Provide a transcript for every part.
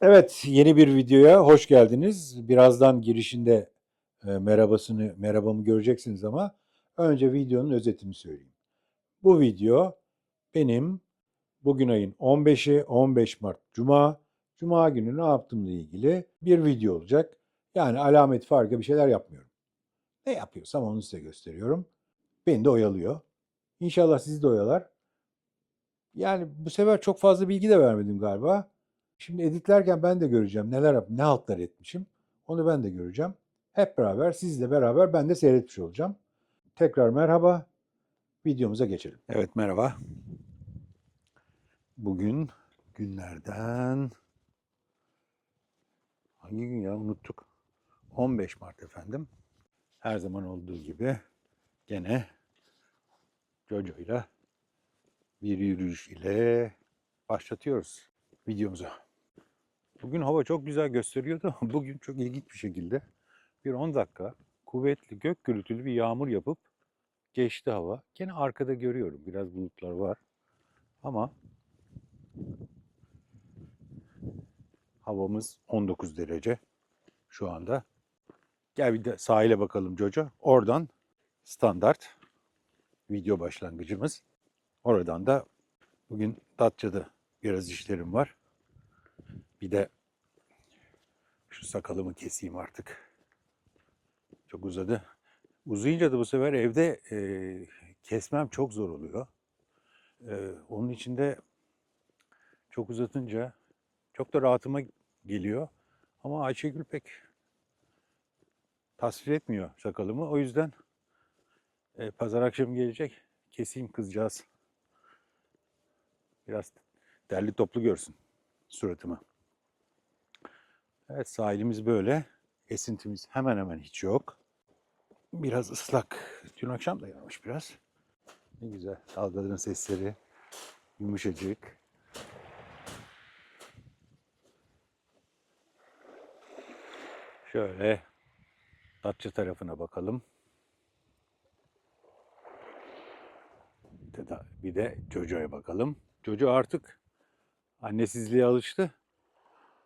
Evet, yeni bir videoya hoş geldiniz. Birazdan girişinde e, merhabasını, merhabamı göreceksiniz ama önce videonun özetini söyleyeyim. Bu video benim bugün ayın 15'i 15 Mart Cuma. Cuma günü ne yaptığımla ilgili bir video olacak. Yani alamet farkı bir şeyler yapmıyorum. Ne yapıyorsam onu size gösteriyorum. Beni de oyalıyor. İnşallah sizi de oyalar. Yani bu sefer çok fazla bilgi de vermedim galiba. Şimdi editlerken ben de göreceğim neler ne haltlar etmişim. Onu ben de göreceğim. Hep beraber sizle beraber ben de seyretmiş olacağım. Tekrar merhaba. Videomuza geçelim. Evet merhaba. Bugün günlerden hangi gün ya unuttuk. 15 Mart efendim. Her zaman olduğu gibi gene Jojo'yla bir yürüyüş ile başlatıyoruz videomuza. Bugün hava çok güzel gösteriyordu bugün çok ilginç bir şekilde bir 10 dakika kuvvetli gök gürültülü bir yağmur yapıp geçti hava. Gene arkada görüyorum biraz bulutlar var ama havamız 19 derece şu anda. Gel bir de sahile bakalım Jojo. Oradan standart video başlangıcımız. Oradan da bugün Datça'da biraz işlerim var. Bir de şu sakalımı keseyim artık. Çok uzadı. Uzayınca da bu sefer evde e, kesmem çok zor oluyor. E, onun için de çok uzatınca çok da rahatıma geliyor. Ama Ayşegül pek tasvir etmiyor sakalımı. O yüzden e, pazar akşamı gelecek. Keseyim kızcağız. Biraz derli toplu görsün suratımı. Evet sahilimiz böyle. Esintimiz hemen hemen hiç yok. Biraz ıslak. Dün akşam da yağmış biraz. Ne güzel. Dalgaların sesleri. Yumuşacık. Şöyle Datça tarafına bakalım. Bir de Jojo'ya bakalım. Jojo artık annesizliğe alıştı.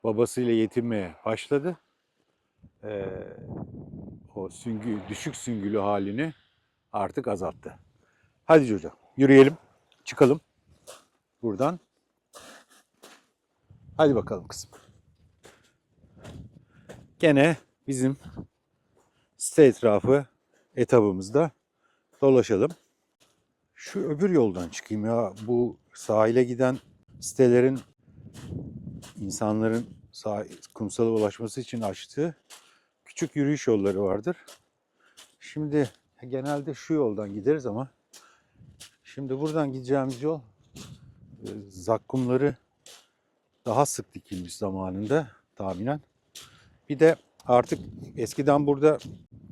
Babasıyla yetinmeye başladı. Ee, o süngü, düşük süngülü halini artık azalttı. Hadi Jojo yürüyelim. Çıkalım. Buradan. Hadi bakalım kızım. Gene bizim site etrafı etabımızda dolaşalım. Şu öbür yoldan çıkayım ya. Bu sahile giden sitelerin insanların kumsala ulaşması için açtığı küçük yürüyüş yolları vardır. Şimdi genelde şu yoldan gideriz ama şimdi buradan gideceğimiz yol e, zakkumları daha sık dikilmiş zamanında tahminen. Bir de artık eskiden burada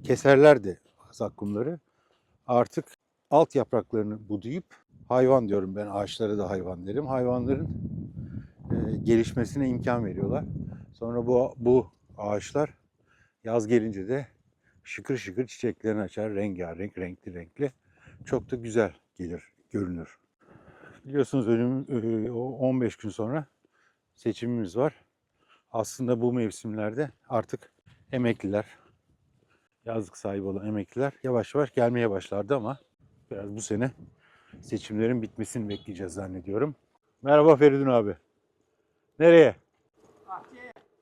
keserlerdi zakkumları. Artık alt yapraklarını budayıp hayvan diyorum ben ağaçlara da hayvan derim. Hayvanların gelişmesine imkan veriyorlar. Sonra bu bu ağaçlar yaz gelince de şıkır şıkır çiçeklerini açar. Rengarenk, renkli renkli. Çok da güzel gelir, görünür. Biliyorsunuz önüm, e, o 15 gün sonra seçimimiz var. Aslında bu mevsimlerde artık emekliler, yazlık sahibi olan emekliler yavaş yavaş gelmeye başlardı ama biraz bu sene seçimlerin bitmesini bekleyeceğiz zannediyorum. Merhaba Feridun abi. Nereye?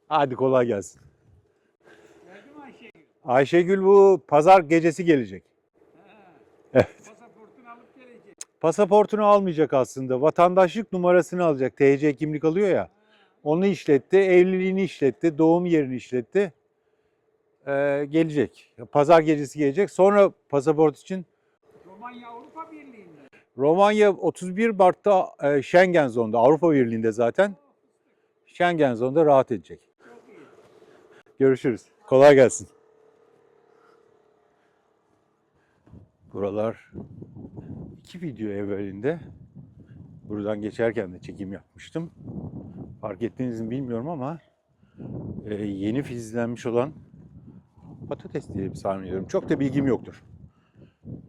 Hadi kolay gelsin. Ayşegül bu pazar gecesi gelecek. Evet. Pasaportunu alıp gelecek. Pasaportunu almayacak aslında. Vatandaşlık numarasını alacak. TC kimlik alıyor ya. Onu işletti. Evliliğini işletti. Doğum yerini işletti. Ee, gelecek. Pazar gecesi gelecek. Sonra pasaport için Romanya Avrupa Birliği'nde. Romanya 31 Mart'ta e, Schengen zonda, Avrupa Birliği'nde zaten. Schengen zonda rahat edecek. Görüşürüz. Kolay gelsin. Buralar iki video evvelinde buradan geçerken de çekim yapmıştım. Fark ettiğinizi mi bilmiyorum ama e, yeni filizlenmiş olan patates diye zannediyorum. Çok da bilgim yoktur.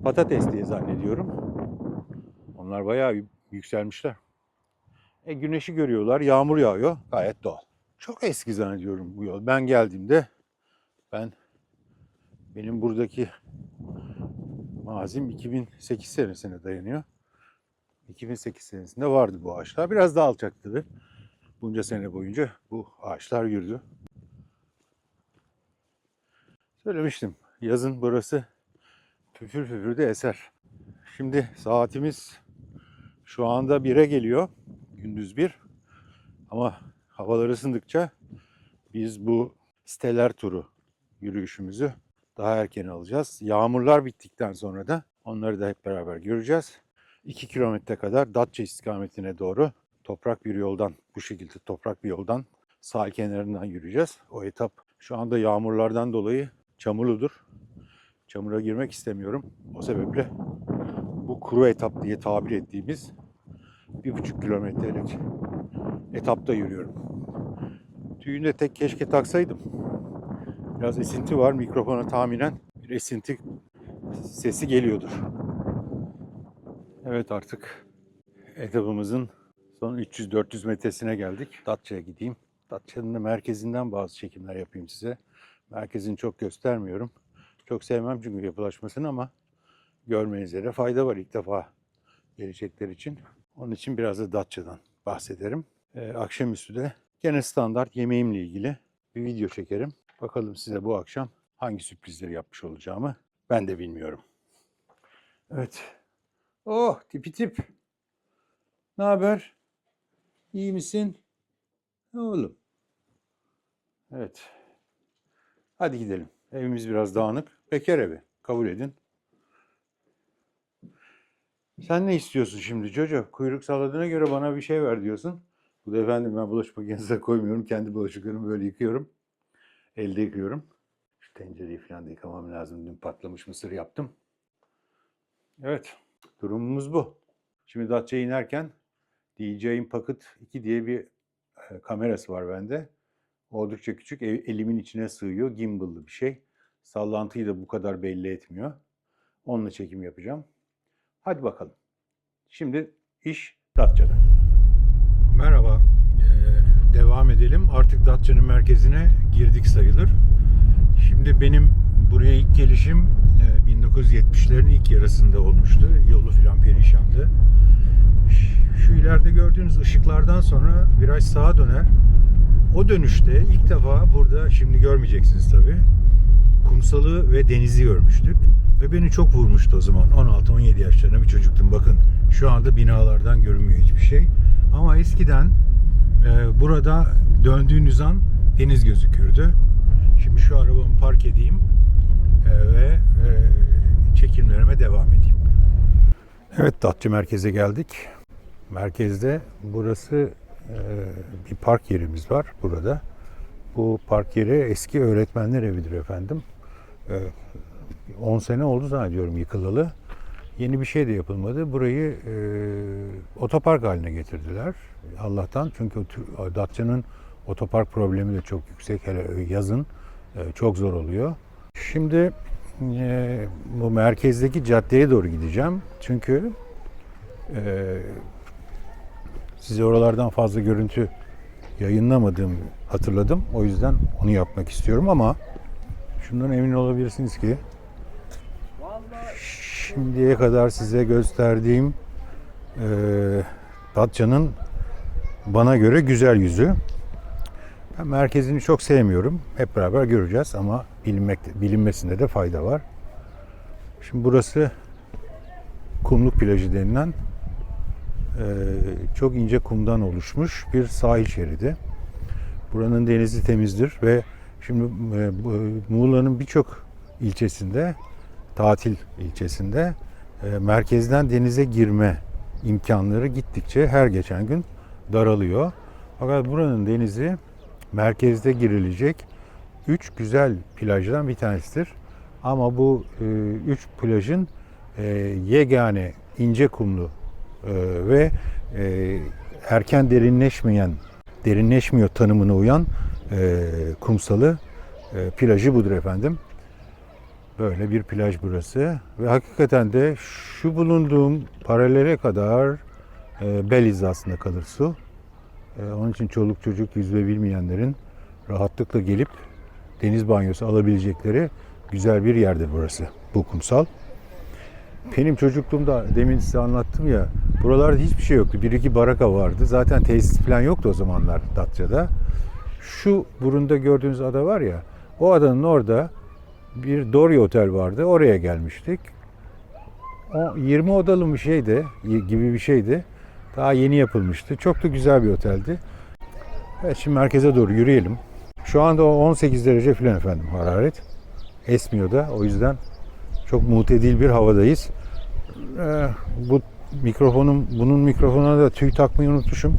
Patates diye zannediyorum. Onlar bayağı yükselmişler. E, güneşi görüyorlar, yağmur yağıyor. Gayet doğal. Çok eski zannediyorum bu yol. Ben geldiğimde ben benim buradaki mazim 2008 senesine dayanıyor. 2008 senesinde vardı bu ağaçlar. Biraz daha alçak tabii. Bunca sene boyunca bu ağaçlar yürüdü. Söylemiştim. Yazın burası püfür püfür de eser. Şimdi saatimiz şu anda 1'e geliyor. Gündüz 1. Ama havalar ısındıkça biz bu steler turu yürüyüşümüzü daha erken alacağız. Yağmurlar bittikten sonra da onları da hep beraber göreceğiz. 2 kilometre kadar Datça istikametine doğru toprak bir yoldan, bu şekilde toprak bir yoldan sahil kenarından yürüyeceğiz. O etap şu anda yağmurlardan dolayı çamurludur. Çamura girmek istemiyorum. O sebeple bu kuru etap diye tabir ettiğimiz bir buçuk kilometrelik etapta yürüyorum. Tüyünde tek keşke taksaydım. Biraz esinti var. Mikrofona tahminen bir esinti sesi geliyordur. Evet artık etapımızın son 300-400 metresine geldik. Datça'ya gideyim. Datça'nın da merkezinden bazı çekimler yapayım size. Merkezini çok göstermiyorum. Çok sevmem çünkü yapılaşmasını ama görmenize de fayda var ilk defa gelecekler için. Onun için biraz da Datça'dan bahsederim. Ee, akşamüstü de gene standart yemeğimle ilgili bir video çekerim. Bakalım size bu akşam hangi sürprizleri yapmış olacağımı ben de bilmiyorum. Evet. Oh tipi tip. Ne haber? İyi misin? Ne oğlum? Evet. Hadi gidelim. Evimiz biraz dağınık. Bekar evi. Kabul edin. Sen ne istiyorsun şimdi Jojo? Kuyruk salladığına göre bana bir şey ver diyorsun. Bu da efendim ben bulaşık makinesine koymuyorum. Kendi bulaşıklarımı böyle yıkıyorum. Elde yıkıyorum. Şu tencereyi falan da yıkamam lazım. Dün patlamış mısır yaptım. Evet. Durumumuz bu. Şimdi Datça'ya inerken DJI Pocket 2 diye bir e, kamerası var bende. Oldukça küçük. el- Elimin içine sığıyor. Gimbal'lı bir şey. Sallantıyı da bu kadar belli etmiyor. Onunla çekim yapacağım. Hadi bakalım. Şimdi iş Datça'da. Merhaba. Ee, devam edelim. Artık Datça'nın merkezine girdik sayılır. Şimdi benim buraya ilk gelişim e, 1970'lerin ilk yarısında olmuştu. Yolu filan perişandı. Şu ileride gördüğünüz ışıklardan sonra viraj sağa döner. O dönüşte ilk defa burada şimdi görmeyeceksiniz tabii. Kumsalı ve denizi görmüştük. Ve beni çok vurmuştu o zaman. 16-17 yaşlarında bir çocuktum. Bakın şu anda binalardan görünmüyor hiçbir şey. Ama eskiden e, burada döndüğünüz an deniz gözükürdü. Şimdi şu arabamı park edeyim e, ve e, çekimlerime devam edeyim. Evet Datça merkeze geldik. Merkezde burası e, bir park yerimiz var burada. Bu park yeri eski öğretmenler evidir efendim. E, 10 sene oldu zannediyorum yıkılalı. Yeni bir şey de yapılmadı. Burayı e, otopark haline getirdiler. Allah'tan çünkü Datça'nın otopark problemi de çok yüksek. Hele yazın e, çok zor oluyor. Şimdi e, bu merkezdeki caddeye doğru gideceğim. Çünkü e, size oralardan fazla görüntü yayınlamadığımı hatırladım. O yüzden onu yapmak istiyorum ama şundan emin olabilirsiniz ki şimdiye kadar size gösterdiğim e, Datça'nın bana göre güzel yüzü. Ben merkezini çok sevmiyorum. Hep beraber göreceğiz ama bilinmek, bilinmesinde de fayda var. Şimdi burası Kumluk Plajı denilen e, çok ince kumdan oluşmuş bir sahil şeridi. Buranın denizi temizdir ve şimdi e, Muğla'nın birçok ilçesinde, tatil ilçesinde e, merkezden denize girme imkanları gittikçe her geçen gün daralıyor. Fakat buranın denizi merkezde girilecek üç güzel plajdan bir tanesidir. Ama bu e, üç plajın e, yegane ince kumlu e, ve erken derinleşmeyen, derinleşmiyor tanımına uyan kumsalı plajı budur efendim. Böyle bir plaj burası ve hakikaten de şu bulunduğum paralele kadar e, bel hizasında kalır su. Ee, onun için çoluk çocuk yüzme bilmeyenlerin rahatlıkla gelip deniz banyosu alabilecekleri güzel bir yerdir burası. Bu kumsal. Benim çocukluğumda demin size anlattım ya buralarda hiçbir şey yoktu. Bir iki baraka vardı. Zaten tesis falan yoktu o zamanlar Datça'da. Şu burunda gördüğünüz ada var ya o adanın orada bir Dorya Otel vardı. Oraya gelmiştik. O 20 odalı bir şeydi gibi bir şeydi. Daha yeni yapılmıştı. Çok da güzel bir oteldi. Evet şimdi merkeze doğru yürüyelim. Şu anda o 18 derece falan efendim hararet. Esmiyor da o yüzden çok mutedil bir havadayız. Ee, bu mikrofonum, bunun mikrofonuna da tüy takmayı unutmuşum.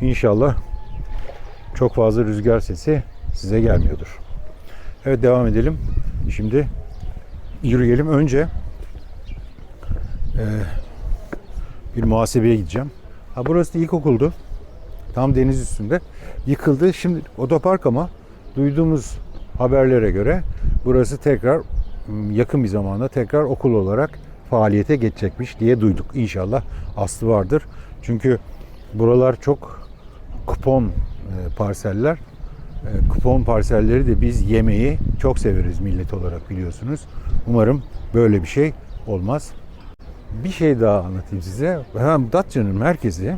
İnşallah çok fazla rüzgar sesi size gelmiyordur. Evet devam edelim. Şimdi yürüyelim. Önce e, bir muhasebeye gideceğim. Ha burası da ilkokuldu. Tam deniz üstünde. Yıkıldı. Şimdi otopark ama duyduğumuz haberlere göre burası tekrar yakın bir zamanda tekrar okul olarak faaliyete geçecekmiş diye duyduk. İnşallah aslı vardır. Çünkü buralar çok kupon parseller. E, kupon parselleri de biz yemeyi çok severiz millet olarak biliyorsunuz. Umarım böyle bir şey olmaz. Bir şey daha anlatayım size. Hem Datça'nın merkezi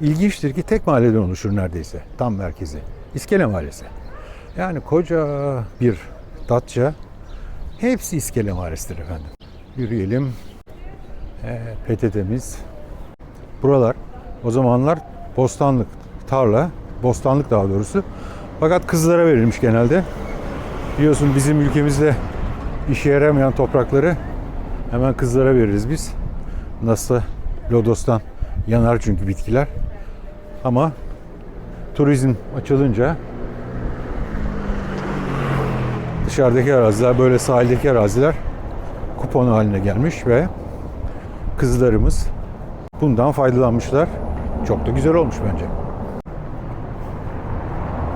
ilginçtir ki tek mahalleden oluşur neredeyse. Tam merkezi. İskele Mahallesi. Yani koca bir Datça hepsi İskele Mahallesi'dir efendim. Yürüyelim. Ee, PTT'miz. Buralar o zamanlar bostanlık, tarla, bostanlık daha doğrusu. Fakat kızlara verilmiş genelde. Biliyorsun bizim ülkemizde işe yaramayan toprakları hemen kızlara veririz biz. Nasıl lodostan yanar çünkü bitkiler. Ama turizm açılınca dışarıdaki araziler böyle sahildeki araziler kupon haline gelmiş ve kızlarımız bundan faydalanmışlar. Çok da güzel olmuş bence.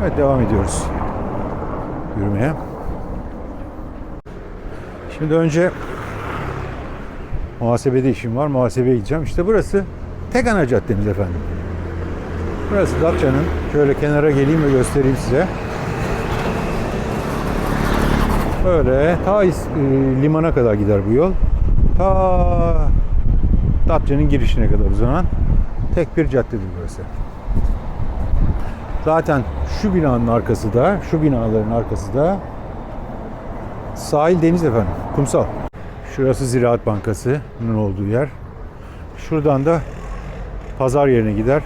Evet devam ediyoruz yürümeye. Şimdi önce muhasebede işim var. Muhasebeye gideceğim. İşte burası tek ana caddemiz efendim. Burası Datça'nın. Şöyle kenara geleyim ve göstereyim size. Böyle ta e, limana kadar gider bu yol. Ta Datça'nın girişine kadar uzanan tek bir caddedir burası. Zaten şu binanın arkası da, şu binaların arkası da sahil deniz efendim, kumsal. Şurası Ziraat Bankası'nın olduğu yer. Şuradan da pazar yerine gider.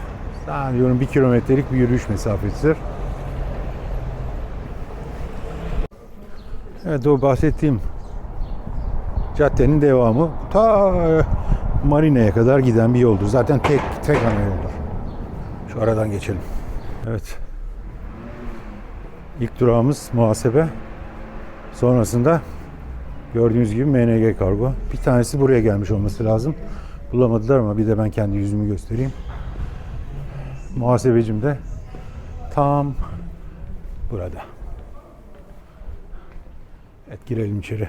Zannediyorum bir kilometrelik bir yürüyüş mesafesidir. Evet o bahsettiğim caddenin devamı ta Marina'ya kadar giden bir yoldur. Zaten tek tek ana yoldur. Şu aradan geçelim. Evet. İlk durağımız muhasebe. Sonrasında gördüğünüz gibi MNG kargo. Bir tanesi buraya gelmiş olması lazım. Bulamadılar ama bir de ben kendi yüzümü göstereyim. Muhasebecim de tam burada. Evet girelim içeri.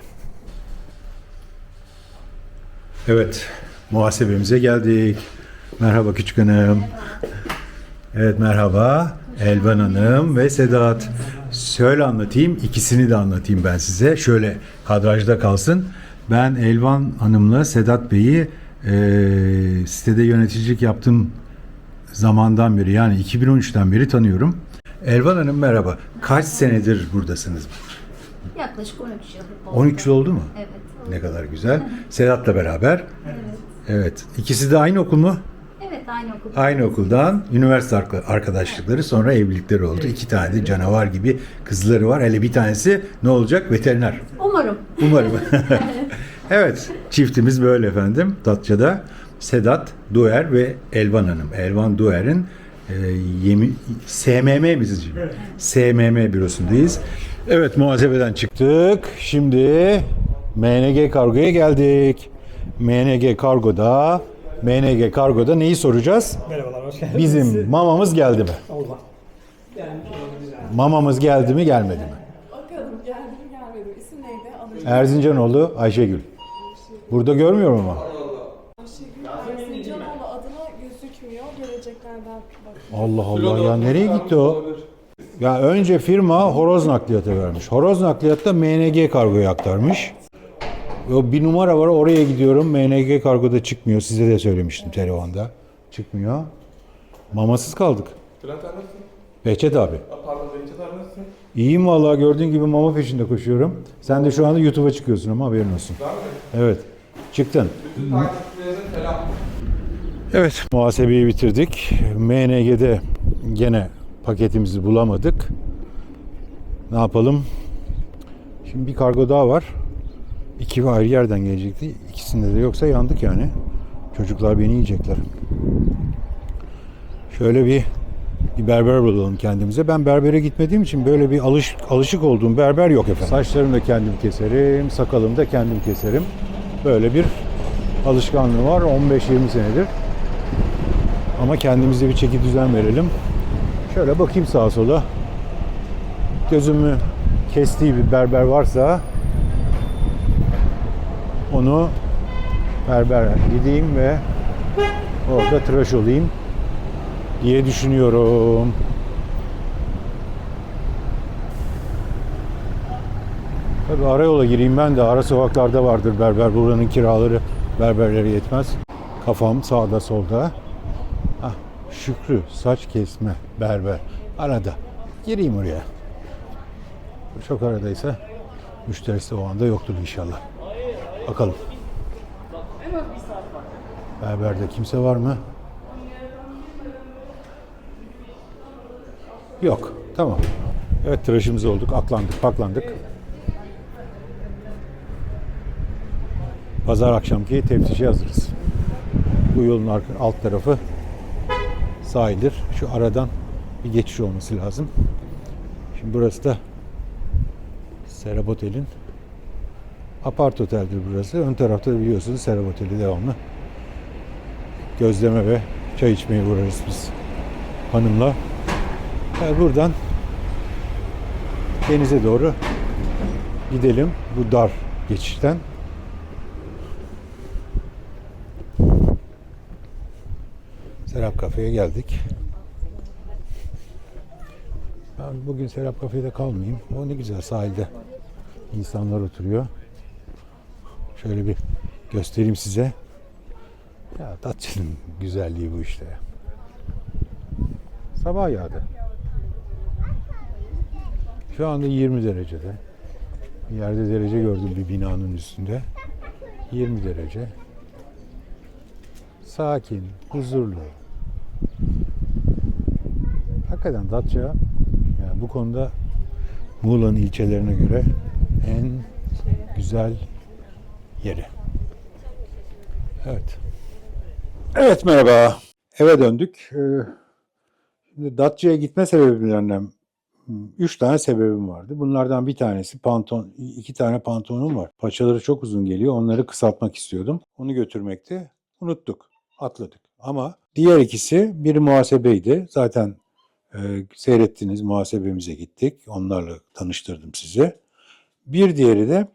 Evet muhasebemize geldik. Merhaba küçük hanım. Evet merhaba Elvan Hanım ve Sedat. Şöyle anlatayım, ikisini de anlatayım ben size. Şöyle kadrajda kalsın. Ben Elvan Hanım'la Sedat Bey'i eee sitede yöneticilik yaptığım zamandan beri yani 2013'ten beri tanıyorum. Elvan Hanım merhaba. Kaç senedir buradasınız? Yaklaşık 13 yıl. oldu. 13 yıl oldu mu? Evet. Ne kadar güzel. Sedat'la beraber. Evet. Evet. İkisi de aynı okul mu? Evet aynı okul. Aynı okuldan üniversite arka- arkadaşlıkları sonra evlilikleri oldu. İki tane de canavar gibi kızları var. Hele bir tanesi ne olacak? Veteriner. Umarım. Umarım. evet. Çiftimiz böyle efendim. Datça'da Sedat Duer ve Elvan Hanım. Elvan Duer'in e, yemi, SMM mi sizce? SMM bürosundayız. Evet muhasebeden çıktık. Şimdi MNG Kargo'ya geldik. MNG Kargo'da MNG Kargo'da neyi soracağız? Merhabalar, hoş geldiniz. Bizim mamamız geldi mi? Allah. Mamamız geldi mi gelmedi mi? Bakalım geldi mi gelmedi mi? İsim neydi? Alır. Erzincanoğlu Ayşegül. Burada görmüyorum ama. Ayşegül Erzincanoğlu adına gözükmüyor. Geleceklerden bakıyorum. Allah Allah ya nereye gitti o? Ya önce firma horoz nakliyata vermiş. Horoz nakliyatta MNG kargoya aktarmış. O bir numara var oraya gidiyorum. MNG kargoda çıkmıyor. Size de söylemiştim telefonda. Çıkmıyor. Mamasız kaldık. Bülent abi nasılsın? Behçet abi. Aa, Pardon Behçet abi nasılsın? İyiyim vallahi gördüğün gibi mama peşinde koşuyorum. Sen de şu anda YouTube'a çıkıyorsun ama haberin olsun. Var mı? Evet. Çıktın. Bütün takipçilerine selam. Evet. Muhasebeyi bitirdik. MNG'de gene paketimizi bulamadık. Ne yapalım? Şimdi bir kargo daha var. İki ayrı yerden gelecekti. İkisinde de yoksa yandık yani. Çocuklar beni yiyecekler. Şöyle bir bir berber bulalım kendimize. Ben berbere gitmediğim için böyle bir alış, alışık olduğum berber yok efendim. Saçlarımı da kendim keserim, sakalımı da kendim keserim. Böyle bir alışkanlığı var 15-20 senedir. Ama kendimize bir çeki düzen verelim. Şöyle bakayım sağa sola. Gözümü kestiği bir berber varsa onu berber gideyim ve orada tıraş olayım diye düşünüyorum. Tabii arayola gireyim ben de ara sokaklarda vardır berber. Buranın kiraları berberlere yetmez. Kafam sağda solda. Ah, Şükrü saç kesme berber. Arada. Gireyim oraya. Çok aradaysa müşterisi o anda yoktur inşallah. Bakalım. Berberde kimse var mı? Yok. Tamam. Evet tıraşımız olduk. Aklandık, paklandık. Pazar akşamki teftişe hazırız. Bu yolun alt tarafı sahildir. Şu aradan bir geçiş olması lazım. Şimdi burası da Serap Otel'in apart oteldir burası. Ön tarafta biliyorsunuz Serap Oteli devamlı. Gözleme ve çay içmeye uğrarız biz hanımla. Yani buradan denize doğru gidelim. Bu dar geçişten. Serap Kafe'ye geldik. Ben bugün Serap Kafe'de kalmayayım. O ne güzel sahilde insanlar oturuyor. Şöyle bir göstereyim size. Ya Datça'nın güzelliği bu işte. Sabah yağdı. Şu anda 20 derecede. Bir yerde derece gördüm bir binanın üstünde. 20 derece. Sakin, huzurlu. Hakikaten Datça yani bu konuda Muğla'nın ilçelerine göre en güzel yeri. Evet. Evet merhaba. Eve döndük. Ee, Şimdi Datça'ya gitme sebeplerinden hmm, üç tane sebebim vardı. Bunlardan bir tanesi pantolon, iki tane pantolonum var. Paçaları çok uzun geliyor. Onları kısaltmak istiyordum. Onu götürmekti. Unuttuk. Atladık. Ama diğer ikisi biri muhasebeydi. Zaten e, seyrettiniz muhasebemize gittik. Onlarla tanıştırdım sizi. Bir diğeri de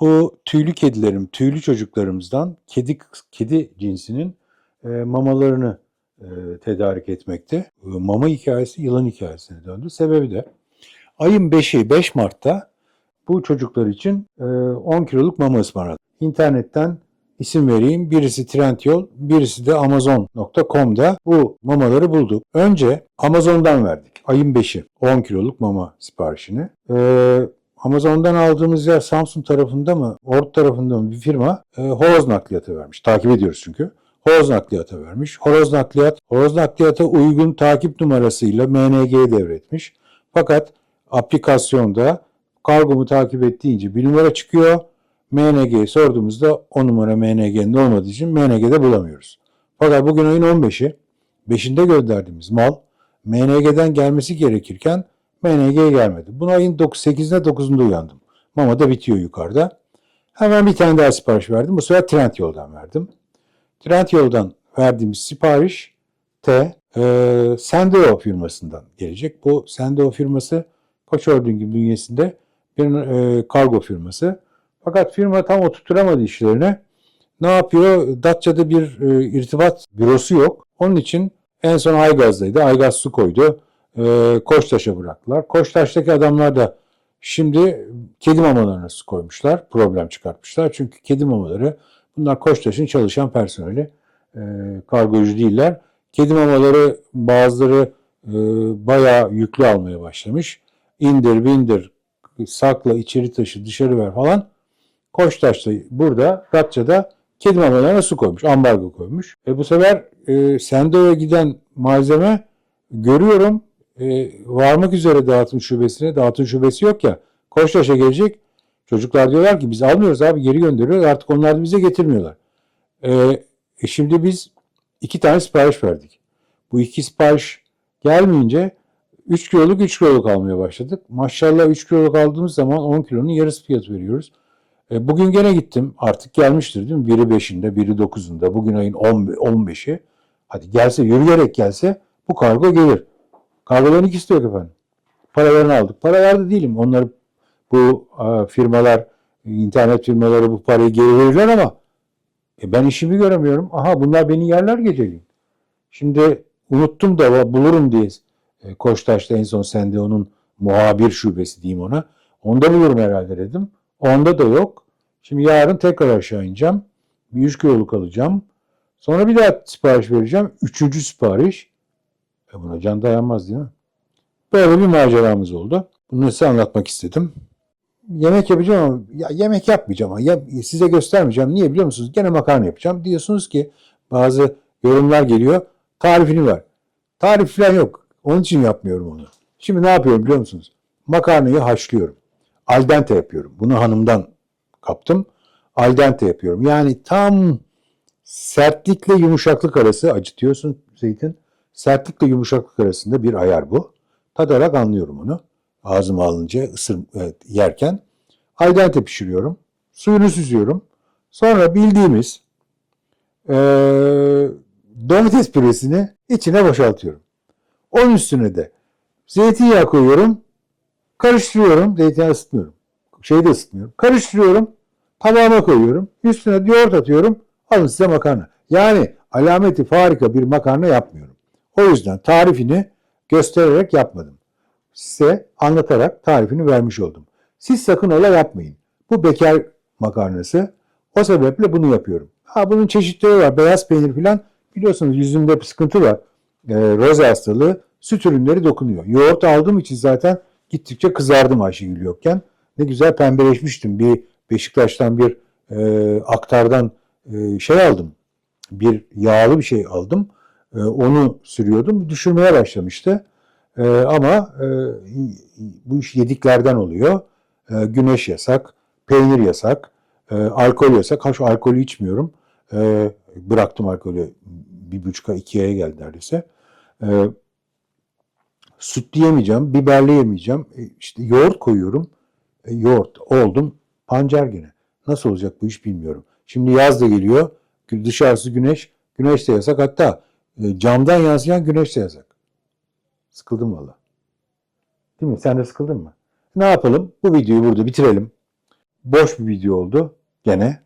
bu tüylü kedilerim, tüylü çocuklarımızdan kedi kedi cinsinin e, mamalarını e, tedarik etmekte. E, Mama hikayesi yılan hikayesine döndü. Sebebi de ayın 5'i 5 Mart'ta bu çocuklar için e, 10 kiloluk mama ısmarladım. İnternetten isim vereyim. Birisi Trendyol, birisi de Amazon.com'da bu mamaları bulduk. Önce Amazon'dan verdik. Ayın 5'i 10 kiloluk mama siparişini. Ee, Amazon'dan aldığımız yer Samsung tarafında mı, Ord tarafında mı bir firma e, horoz nakliyatı vermiş. Takip ediyoruz çünkü. Horoz nakliyata vermiş. Horoz nakliyat, horoz nakliyata uygun takip numarasıyla MNG'ye devretmiş. Fakat aplikasyonda kargomu takip et deyince bir numara çıkıyor. MNG'ye sorduğumuzda o numara MNG'nin olmadığı için MNG'de bulamıyoruz. Fakat bugün ayın 15'i, 5'inde gönderdiğimiz mal MNG'den gelmesi gerekirken MNG'ye gelmedi. Bunu ayın 8'inde 9'unda uyandım. Mama da bitiyor yukarıda. Hemen bir tane daha sipariş verdim. Bu sefer Trendyol'dan verdim. Trendyol'dan verdiğimiz sipariş T e, Sendeo firmasından gelecek. Bu Sendeo firması Koç Holding'in bünyesinde bir e, kargo firması. Fakat firma tam oturtturamadı işlerine. Ne yapıyor? Datça'da bir e, irtibat bürosu yok. Onun için En son Aygaz'daydı. Aygaz su koydu. Ee, Koçtaş'a bıraktılar. Koçtaş'taki adamlar da şimdi kedi mamalarına su koymuşlar. Problem çıkartmışlar. Çünkü kedi mamaları bunlar Koçtaş'ın çalışan personeli. Ee, kargocu değiller. Kedi mamaları bazıları e, bayağı yüklü almaya başlamış. İndir bindir sakla içeri taşı dışarı ver falan. Koçtaş'ta burada Datça'da kedi mamalarına su koymuş. Ambargo koymuş. E bu sefer e, Sendo'ya giden malzeme görüyorum e, varmak üzere dağıtım şubesine. Dağıtım şubesi yok ya. Koçtaş'a gelecek. Çocuklar diyorlar ki biz almıyoruz abi geri gönderiyoruz. Artık onlar da bize getirmiyorlar. E, e şimdi biz iki tane sipariş verdik. Bu iki sipariş gelmeyince 3 kiloluk 3 kiloluk almaya başladık. Maşallah 3 kiloluk aldığımız zaman 10 kilonun yarısı fiyatı veriyoruz. E, bugün gene gittim. Artık gelmiştir değil mi? Biri 5'inde, biri 9'unda. Bugün ayın 10 15'i. Hadi gelse, yürüyerek gelse bu kargo gelir. Kargoların ikisi de yok efendim. Paralarını aldık. Para verdi değilim. Onları bu e, firmalar, internet firmaları bu parayı geri verirler ama e, ben işimi göremiyorum. Aha bunlar beni yerler geceliğin. Şimdi unuttum da bulurum diye e, Koçtaş'ta en son sende onun muhabir şubesi diyeyim ona. Onda bulurum herhalde dedim. Onda da yok. Şimdi yarın tekrar aşağı ineceğim. Bir 3 kiloluk alacağım. Sonra bir daha sipariş vereceğim. Üçüncü sipariş. E buna can dayanmaz değil mi? Böyle bir maceramız oldu. Bunu size anlatmak istedim. Yemek yapacağım ama ya yemek yapmayacağım ama ya, size göstermeyeceğim. Niye biliyor musunuz? Gene makarna yapacağım. Diyorsunuz ki bazı yorumlar geliyor. Tarifini ver. Tarif falan yok. Onun için yapmıyorum onu. Şimdi ne yapıyorum biliyor musunuz? Makarnayı haşlıyorum. Al dente yapıyorum. Bunu hanımdan kaptım. Al dente yapıyorum. Yani tam sertlikle yumuşaklık arası acıtıyorsun zeytin. Sertlikle yumuşaklık arasında bir ayar bu. Tadarak anlıyorum onu. Ağzıma alınca ısır evet, yerken. Al dente pişiriyorum. Suyunu süzüyorum. Sonra bildiğimiz eee domates püresini içine boşaltıyorum. Onun üstüne de zeytinyağı koyuyorum. Karıştırıyorum. Zeytinyağı ısıtmıyorum. Şeyi de ısıtmıyorum. Karıştırıyorum. Tabağıma koyuyorum. Üstüne yoğurt atıyorum. Alın size makarna. Yani alameti farika bir makarna yapmıyorum. O yüzden tarifini göstererek yapmadım. Size anlatarak tarifini vermiş oldum. Siz sakın ola yapmayın. Bu bekar makarnası. O sebeple bunu yapıyorum. Ha bunun çeşitleri var. Beyaz peynir falan. Biliyorsunuz yüzümde bir sıkıntı var. Ee, roza hastalığı. Süt ürünleri dokunuyor. Yoğurt aldığım için zaten gittikçe kızardım Ayşegül yokken. Ne güzel pembeleşmiştim. Bir Beşiktaş'tan bir e, aktardan e, şey aldım. Bir yağlı bir şey aldım. E, onu sürüyordum. Düşürmeye başlamıştı. E, ama e, bu iş yediklerden oluyor. E, güneş yasak, peynir yasak, e, alkol yasak. Ha şu alkolü içmiyorum. Bıraktım alkolü. Bir buçuğa ikiye geldi neredeyse. Sütlü yemeyeceğim, biberli yemeyeceğim. E, işte yoğurt koyuyorum. Yoğurt oldum. Pancar gene. Nasıl olacak bu iş bilmiyorum. Şimdi yaz da geliyor. Dışarısı güneş. Güneş de yasak. Hatta camdan yansıyan güneş de yasak. Sıkıldım valla. Değil mi? Sen de sıkıldın mı? Ne yapalım? Bu videoyu burada bitirelim. Boş bir video oldu gene.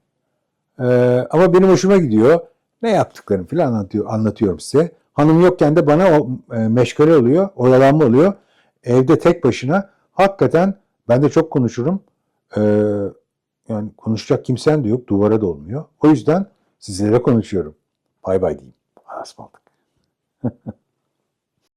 Ee, ama benim hoşuma gidiyor. Ne yaptıklarını falan anlatıyor, anlatıyorum size. Hanım yokken de bana o e, meşgale oluyor, oyalanma oluyor. Evde tek başına hakikaten ben de çok konuşurum. Ee, yani konuşacak kimsen de yok, duvara da olmuyor. O yüzden sizlere konuşuyorum. Bay bay diyeyim. asfalt.